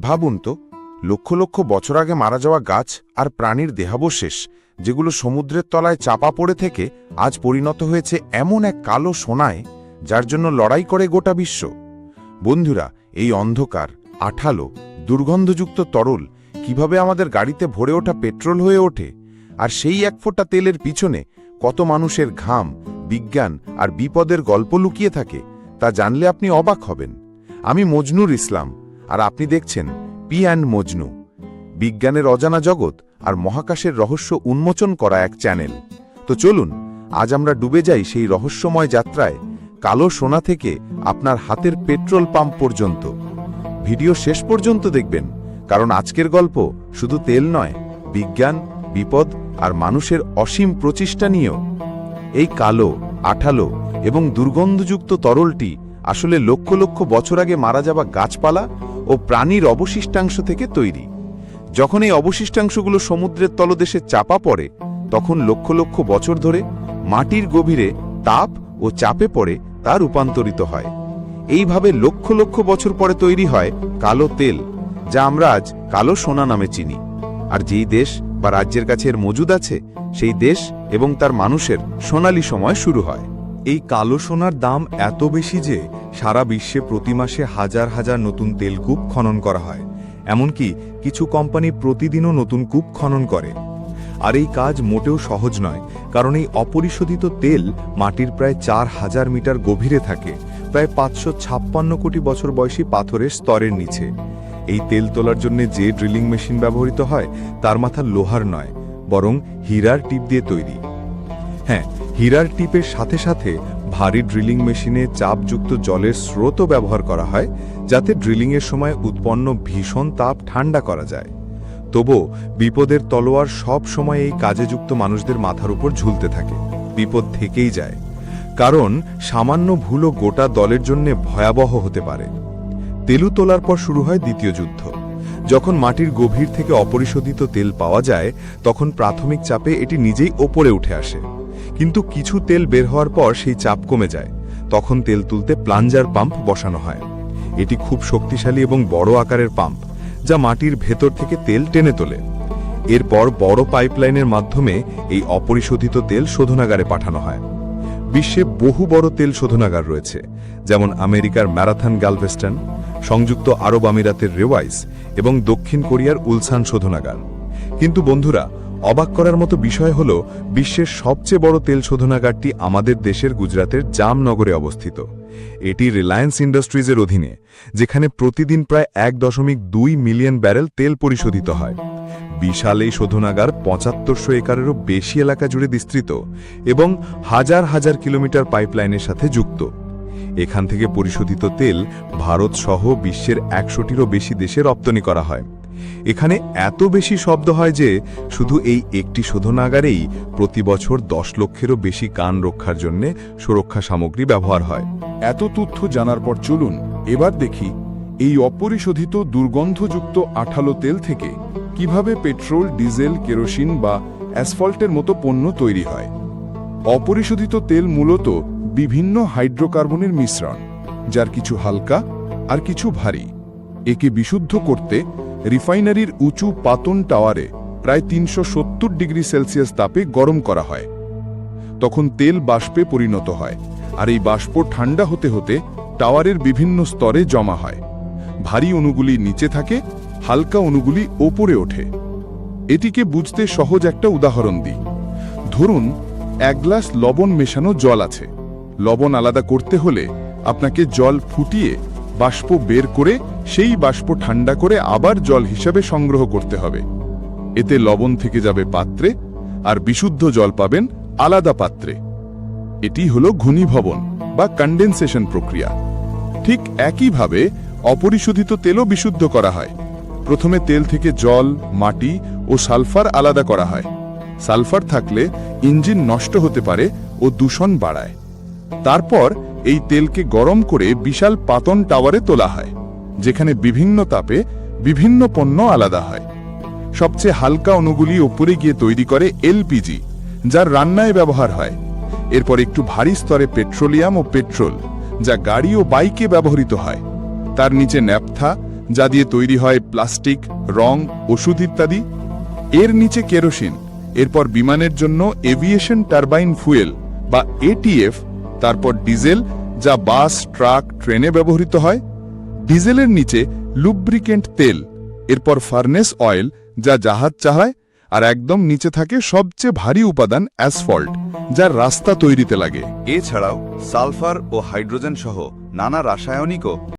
ভাবুন তো, লক্ষ লক্ষ বছর আগে মারা যাওয়া গাছ আর প্রাণীর দেহাবশেষ, যেগুলো সমুদ্রের তলায় চাপা পড়ে থেকে আজ পরিণত হয়েছে এমন এক কালো সোনায়, যার জন্য লড়াই করে গোটা বিশ্ব। বন্ধুরা, এই অন্ধকার, আঠালো, দুর্গন্ধযুক্ত তরল কীভাবে আমাদের গাড়িতে ভরে ওঠা পেট্রোল হয়ে ওঠে? আর সেই এক ফোঁটা তেলের পিছনে কত মানুষের ঘাম, বিজ্ঞান আর বিপদের গল্প লুকিয়ে থাকে, তা জানলে আপনি অবাক হবেন। আমি মজনুর ইসলাম আর আপনি দেখছেন পি অ্যান্ড মজনু, বিজ্ঞানের অজানা জগৎ আর মহাকাশের রহস্য উন্মোচন করা এক চ্যানেল। তো চলুন, আজ আমরা ডুবে যাই সেই রহস্যময় যাত্রায় কালো সোনা থেকে আপনার হাতের পেট্রোল পাম্প পর্যন্ত। ভিডিও শেষ পর্যন্ত দেখবেন, কারণ আজকের গল্প শুধু তেল নয়, বিজ্ঞান, বিপদ আর মানুষের অসীম প্রচেষ্টা নিয়েও। এই কালো, আঠালো এবং দুর্গন্ধযুক্ত তরলটি আসলে লক্ষ লক্ষ বছর আগে মারা যাওয়া গাছপালা ও প্রাণীর অবশিষ্টাংশ থেকে তৈরি। যখন এই অবশিষ্টাংশগুলো সমুদ্রের তলদেশে চাপা পড়ে, তখন লক্ষ লক্ষ বছর ধরে মাটির গভীরে তাপ ও চাপে পড়ে তা রূপান্তরিত হয়। এইভাবে লক্ষ লক্ষ বছর পরে তৈরি হয় কালো তেল, যা আমরা আজ কালো সোনা নামে চিনি। আর যেই দেশ বা রাজ্যের কাছে এর মজুদ আছে, সেই দেশ এবং তার মানুষের সোনালি সময় শুরু হয়। এই কালো সোনার দাম এত বেশি যে সারা বিশ্বে প্রতি মাসে হাজার হাজার নতুন তেলকূপ খনন করা হয়। এমনকি কিছু কোম্পানি প্রতিদিনও নতুন কূপ খনন করে। আর এই কাজ মোটেও সহজ নয়, কারণ এই অপরিশোধিত তেল মাটির প্রায় চার হাজার মিটার গভীরে থাকে, প্রায় পাঁচশো ছাপ্পান্ন কোটি বছর বয়সী পাথরের স্তরের নিচে। এই তেল তোলার জন্য যে ড্রিলিং মেশিন ব্যবহৃত হয়, তার মাথা লোহার নয়, বরং হীরার টিপ দিয়ে তৈরি। হ্যাঁ হীরার টিপের সাথে সাথে ভারী ড্রিলিং মেশিনে চাপযুক্ত জলের স্রোতও ব্যবহার করা হয়, যাতে ড্রিলিংয়ের সময় উৎপন্ন ভীষণ তাপ ঠান্ডা করা যায়। তবু বিপদের তলোয়ার সব সময় এই কাজে যুক্ত মানুষদের মাথার উপর ঝুলতে থাকে। বিপদ থেকেই যায়। কারণ সামান্য ভুলও গোটা দলের জন্য ভয়াবহ হতে পারে। তেলু তোলার পর শুরু হয় দ্বিতীয় যুদ্ধ। যখন মাটির গভীর থেকে অপরিশোধিত তেল পাওয়া যায়, তখন প্রাথমিক চাপে এটি নিজেই ওপরে উঠে আসে। কিন্তু কিছু তেল বের হওয়ার পর সেই চাপ কমে যায়। তখন তেল তুলতে প্লাঞ্জার পাম্প বসানো হয়। এটি খুব শক্তিশালী এবং বড় আকারের পাম্প, যা মাটির ভেতর থেকে তেল টেনে তোলে। এরপর বড় পাইপলাইনের মাধ্যমে এই অপরিশোধিত তেল শোধনাগারে পাঠানো হয়। বিশ্বে বহু বড় তেল শোধনাগার রয়েছে, যেমন আমেরিকার ম্যারাথন গ্যালভেস্টন সংযুক্ত আরব আমিরাতের রেওয়াইস এবং দক্ষিণ কোরিয়ার উলসান শোধনাগার। কিন্তু বন্ধুরা অবাক করার মতো বিষয় হল, বিশ্বের সবচেয়ে বড় তেল শোধনাগারটি আমাদের দেশের গুজরাতের জামনগরে অবস্থিত। এটি রিলায়েন্স ইন্ডাস্ট্রিজের অধীনে, যেখানে প্রতিদিন প্রায় এক দশমিক দুই মিলিয়ন ব্যারেল তেল পরিশোধিত হয়। বিশাল এই শোধনাগার পঁচাত্তরশো একরেরও বেশি এলাকা জুড়ে বিস্তৃত এবং হাজার হাজার কিলোমিটার পাইপলাইনের সাথে যুক্ত। এখান থেকে পরিশোধিত তেল ভারত সহ বিশ্বের একশোটিরও বেশি দেশে রপ্তানি করা হয়। এখানে এত বেশি শব্দ হয় যে শুধু এই একটি শোধনাগারেই প্রতি বছর দশ লক্ষেরও বেশি কান রক্ষার জন্য সুরক্ষা সামগ্রী ব্যবহার হয়। এত তথ্য জানার পর চলুন এবার দেখি এই অপরিশোধিত দুর্গন্ধযুক্ত আঠালো তেল থেকে কীভাবে পেট্রোল, ডিজেল, কেরোসিন বা অ্যাসফল্টের মতো পণ্য তৈরি হয়। অপরিশোধিত তেল মূলত বিভিন্ন হাইড্রোকার্বনের মিশ্রণ, যার কিছু হালকা আর কিছু ভারী। একে বিশুদ্ধ করতে রিফাইনারির উঁচু পাতন টাওয়ারে প্রায় তিনশো সত্তর ডিগ্রি সেলসিয়াস তাপে গরম করা হয়। তখন তেল বাষ্পে পরিণত হয় আর এই বাষ্প ঠান্ডা হতে হতে টাওয়ারের বিভিন্ন স্তরে জমা হয়। ভারী অণুগুলি নিচে থাকে, হালকা অণুগুলি ওপরে ওঠে। এটিকে বুঝতে সহজ একটা উদাহরণ দিই। ধরুন, এক গ্লাস লবণ মেশানো জল আছে। লবণ আলাদা করতে হলে আপনাকে জল ফুটিয়ে বাষ্প বের করে সেই বাষ্প ঠান্ডা করে আবার জল হিসাবে সংগ্রহ করতে হবে। এতে লবণ থেকে যাবে পাত্রে আর বিশুদ্ধ জল পাবেন আলাদা পাত্রে। এটি হলো ঘনীভবন বা কন্ডেনসেশন প্রক্রিয়া। ঠিক একইভাবে অপরিশোধিত তেলও বিশুদ্ধ করা হয়। প্রথমে তেল থেকে জল, মাটি ও সালফার আলাদা করা হয়। সালফার থাকলে ইঞ্জিন নষ্ট হতে পারে ও দূষণ বাড়ায়। তারপর এই তেলকে গরম করে বিশাল পাতন টাওয়ারে তোলা হয়, যেখানে বিভিন্ন তাপে বিভিন্ন পণ্য আলাদা হয়। সবচেয়ে হালকা অণুগুলি ওপরে গিয়ে তৈরি করে এলপিজি, যার রান্নায় ব্যবহার হয়। এরপর একটু ভারী স্তরে পেট্রোলিয়াম ও পেট্রোল, যা গাড়ি ও বাইকে ব্যবহৃত হয়। তার নিচে ন্যাপথা, যা দিয়ে তৈরি হয় প্লাস্টিক, রং, ওষুধ ইত্যাদি। এর নিচে কেরোসিন, এরপর বিমানের জন্য এভিয়েশন টারবাইন ফুয়েল বা এটিএফ তারপর ডিজেল, যা বাস, ট্রাক, ট্রেনে ব্যবহৃত হয়। ডিজেলের নিচে লুব্রিকেন্ট তেল, এরপর ফার্নেস অয়েল, যা জাহাজ চাহায় আর একদম নিচে থাকে সবচেয়ে ভারী উপাদান অ্যাসফল্ট, যা রাস্তা তৈরিতে লাগে। এছাড়াও সালফার ও হাইড্রোজেন সহ নানা রাসায়নিকও